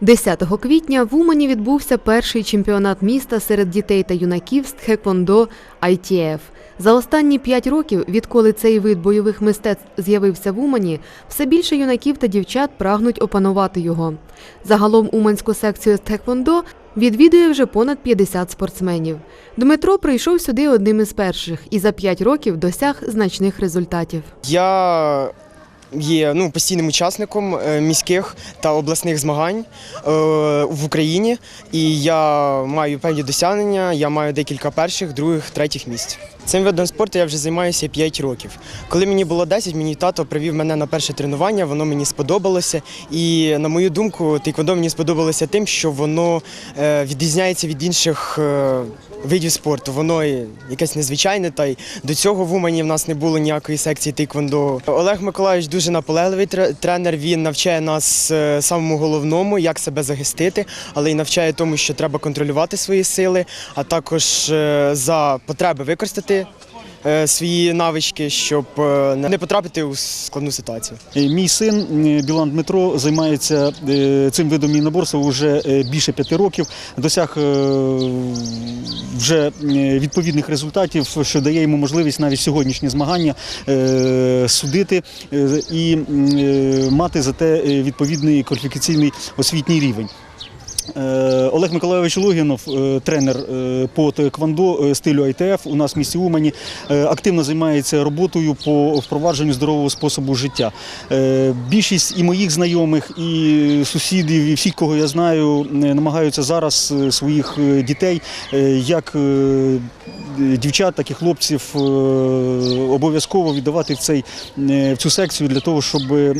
10 квітня в Умані відбувся перший чемпіонат міста серед дітей та юнаків з тхеквондо ITF. За останні п'ять років, відколи цей вид бойових мистецтв з'явився в Умані, все більше юнаків та дівчат прагнуть опанувати його. Загалом уманську секцію з тхеквондо відвідує вже понад 50 спортсменів. Дмитро прийшов сюди одним із перших і за п'ять років досяг значних результатів. Я є ну, постійним учасником е, міських та обласних змагань е, в Україні, і я маю певні досягнення. Я маю декілька перших, других, третіх місць. Цим видом спорту я вже займаюся 5 років. Коли мені було 10, мені тато привів мене на перше тренування, воно мені сподобалося. І на мою думку, тейквондо мені сподобалося тим, що воно е, відрізняється від інших е, видів спорту. Воно якесь незвичайне. Та й до цього в Умані в нас не було ніякої секції тейквондо. Олег Миколаївич дуже наполегливий тренер. Він навчає нас е, самому головному, як себе захистити, але й навчає тому, що треба контролювати свої сили, а також за потреби використати е, свої навички, щоб е, не потрапити у складну ситуацію. Е, Мій син Білан Дмитро займається цим видом міноборства вже більше п'яти років. Досяг вже відповідних результатів, що дає йому можливість навіть сьогоднішні змагання судити і мати за те відповідний кваліфікаційний освітній рівень. Е, Олег Миколайович Логінов, е, тренер е, по теквондо е, стилю ITF у нас в місті Умані, активно займається роботою по впровадженню здорового способу життя. Більшість і моїх знайомих, і сусідів, і всіх, кого я знаю, намагаються зараз своїх дітей, як дівчат, так і хлопців, е, обов'язково віддавати в, цей, е, в цю секцію для того, щоб е,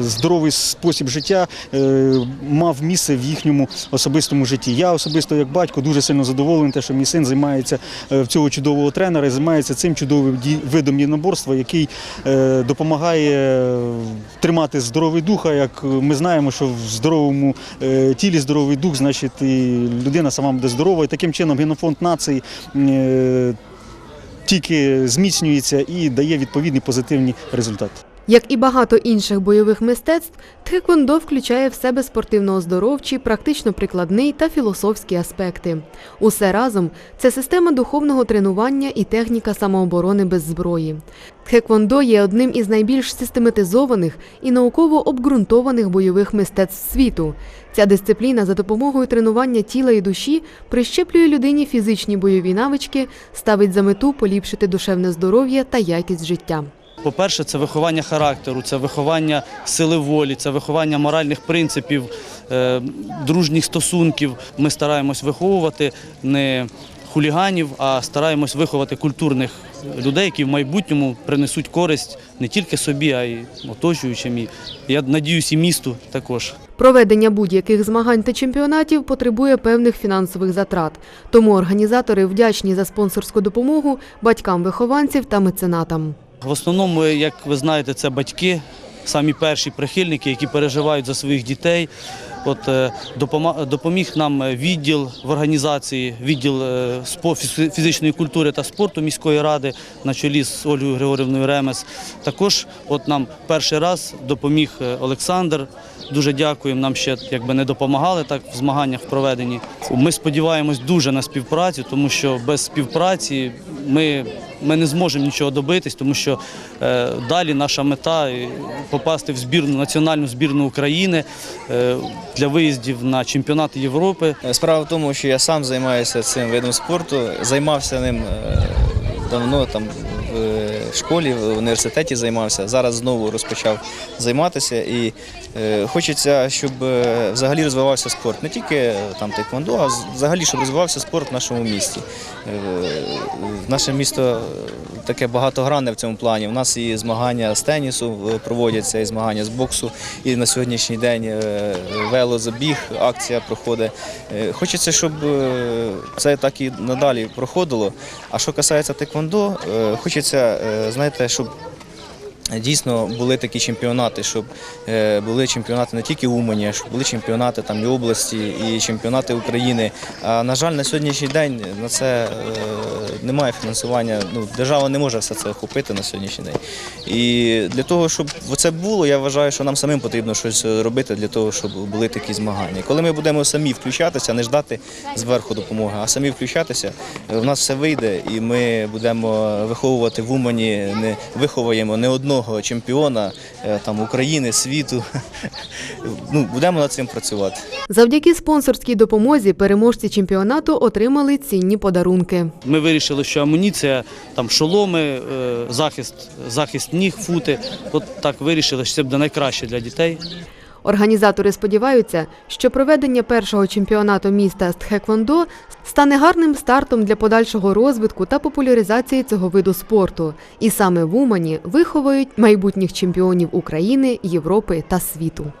здоровий спосіб життя мав місце в їхньому особистому житті. Я особисто, як батько, дуже сильно задоволений, те, що мій син займається в цього чудового тренера і займається цим чудовим видом єдиноборства, який допомагає тримати здоровий дух. А як ми знаємо, що в здоровому тілі здоровий дух, значить і людина сама буде здорова. І таким чином генофонд нації тільки зміцнюється і дає відповідні позитивні результати. Як і багато інших бойових мистецтв, тхеквондо включає в себе спортивно-оздоровчі, практично-прикладний та філософські аспекти. Усе разом це система духовного тренування і техніка самооборони без зброї. Тхеквондо є одним із найбільш систематизованих і науково обґрунтованих бойових мистецтв світу. Ця дисципліна за допомогою тренування тіла і душі прищеплює людині фізичні бойові навички, ставить за мету поліпшити душевне здоров'я та якість життя. По-перше, це виховання характеру, це виховання сили волі, це виховання моральних принципів, е, дружніх стосунків. Ми стараємось виховувати не хуліганів, а стараємось виховати культурних людей, які в майбутньому принесуть користь не тільки собі, а й оточуючим. І я надіюсь, і місту також. Проведення будь-яких змагань та чемпіонатів потребує певних фінансових затрат, тому організатори вдячні за спонсорську допомогу батькам вихованців та меценатам. В основному, як ви знаєте, це батьки, самі перші прихильники, які переживають за своїх дітей. От е, допоміг нам відділ в організації, відділ е, фізичної культури та спорту міської ради на чолі з Ольгою Григорівною Ремес. Також от нам перший раз допоміг е, Олександр. Дуже дякуємо. Нам ще якби не допомагали так в змаганнях в проведенні. Ми сподіваємось дуже на співпрацю, тому що без співпраці ми, ми не зможемо нічого добитись, тому що е, далі наша мета попасти в збірну національну збірну України е, для виїздів на чемпіонати Європи. Справа в тому, що я сам займаюся цим видом спорту, займався ним е, давно там в е, школі, в університеті займався. Зараз знову розпочав займатися і е, хочеться, щоб е, взагалі розвивався спорт. Не тільки там тейквондо, а взагалі, щоб розвивався спорт в нашому місті. Наше місто таке багатогранне в цьому плані. У нас і змагання з тенісу проводяться, і змагання з боксу. І на сьогоднішній день велозабіг, акція проходить. Хочеться, щоб це так і надалі проходило. А що касається теквондо, е, хочеться, е, знаєте, щоб Дійсно були такі чемпіонати, щоб е, були чемпіонати не тільки Умані, а щоб були чемпіонати там і області, і чемпіонати України. А на жаль, на сьогоднішній день на це е, немає фінансування. Ну, держава не може все це охопити на сьогоднішній день. І для того, щоб це було, я вважаю, що нам самим потрібно щось робити для того, щоб були такі змагання. Коли ми будемо самі включатися, не ждати зверху допомоги, а самі включатися, в нас все вийде, і ми будемо виховувати в Умані, не виховуємо не одного чемпіона е, там України, світу. Ну, будемо над цим працювати. Завдяки спонсорській допомозі переможці чемпіонату отримали цінні подарунки. Ми вирішили, що амуніція, там шоломи, е, захист, захист ніг, фути. От так вирішили, що це буде найкраще для дітей. Організатори сподіваються, що проведення першого чемпіонату міста з тхеквондо стане гарним стартом для подальшого розвитку та популяризації цього виду спорту. І саме в Умані виховують майбутніх чемпіонів України, Європи та світу.